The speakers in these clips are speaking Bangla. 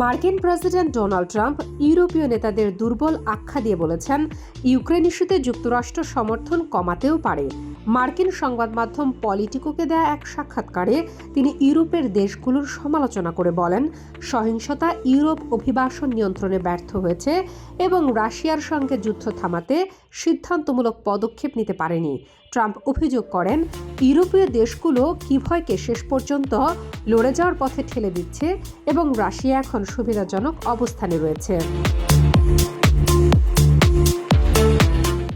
মার্কিন প্রেসিডেন্ট ডোনাল্ড ট্রাম্প ইউরোপীয় নেতাদের দুর্বল আখ্যা দিয়ে বলেছেন, ইউক্রেন ইস্যুতে যুক্তরাষ্ট্র সমর্থন কমাতেও পারে। মার্কিন সংবাদ মাধ্যম পলিটিকোকে দেয়া এক সাক্ষাৎকারে তিনি ইউরোপের দেশগুলোর সমালোচনা করে বলেন, সহিংসতা ইউরোপ অভিবাসন নিয়ন্ত্রণে ব্যর্থ হয়েছে এবং রাশিয়ার সঙ্গে যুদ্ধ থামাতে সিদ্ধান্তমূলক পদক্ষেপ নিতে পারেনি। ট্রাম্প অভিযোগ করেন ইউরোপীয় দেশগুলো কিভয়কে শেষ পর্যন্ত লড়ে যাওয়ার পথে ঠেলে দিচ্ছে এবং রাশিয়া এখন সুবিধাজনক অবস্থানে রয়েছে।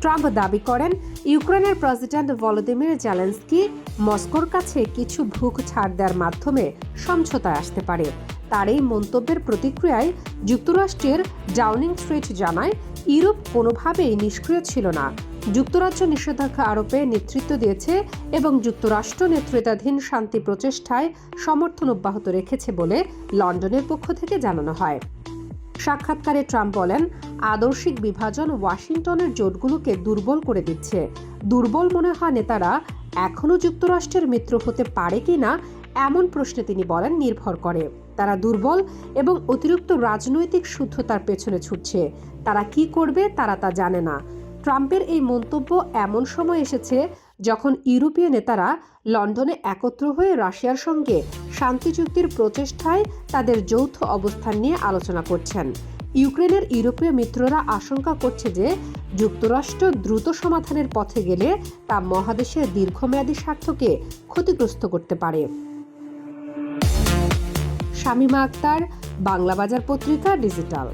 ট্রাম্প দাবি করেন, ইউক্রেনের প্রেসিডেন্ট ভলোদিমির জেলেন্সকি মস্কোর কাছে কিছু ভুক ছাড় দেওয়ার মাধ্যমে সমঝোতায় আসতে পারে। তার এই মন্তব্যের প্রতিক্রিয়ায় যুক্তরাষ্ট্রের ডাউনিং স্ট্রিট জানায়, ইউরোপ কোনোভাবেই নিষ্ক্রিয় ছিল না। যুক্তরাজ্য নিষেধাজ্ঞা আরোপে নেতৃত্ব দিয়েছে এবং যুক্তরাষ্ট্র নেতৃত্বাধীন শান্তি প্রচেষ্টায় সমর্থন অব্যাহত রেখেছে বলে লন্ডনের পক্ষ থেকে জানানো হয়। সাক্ষাৎকারে ট্রাম্প বলেন, আদর্শিক বিভাজন ওয়াশিংটনের জোটগুলোকে দুর্বল করে দিচ্ছে। দুর্বল মনে হয় নেতারা এখনও যুক্তরাষ্ট্রের মিত্র হতে পারে কি না, এমন প্রশ্নে তিনি বলেন নির্ভর করে। তারা দুর্বল এবং অতিরিক্ত রাজনৈতিক শুদ্ধতার পেছনে ছুটছে। তারা কি করবে তারা তা জানে না। ট্রাম্পের এই মন্তব্য এমন সময় এসেছে যখন ইউরোপীয় নেতারা লন্ডনে একত্র হয়ে রাশিয়ার সঙ্গে শান্তি চুক্তির প্রচেষ্টায় তাদের যৌথ অবস্থান নিয়ে আলোচনা করছেন। ইউক্রেনের ইউরোপীয় মিত্ররা আশঙ্কা করছে যে যুক্তরাষ্ট্র দ্রুত সমাধানের পথে গেলে তা মহাদেশের দীর্ঘমেয়াদী স্বার্থকে ক্ষতিগ্রস্ত করতে পারে। শামিমা আক্তার বাংলা বাজার পত্রিকা ডিজিটাল।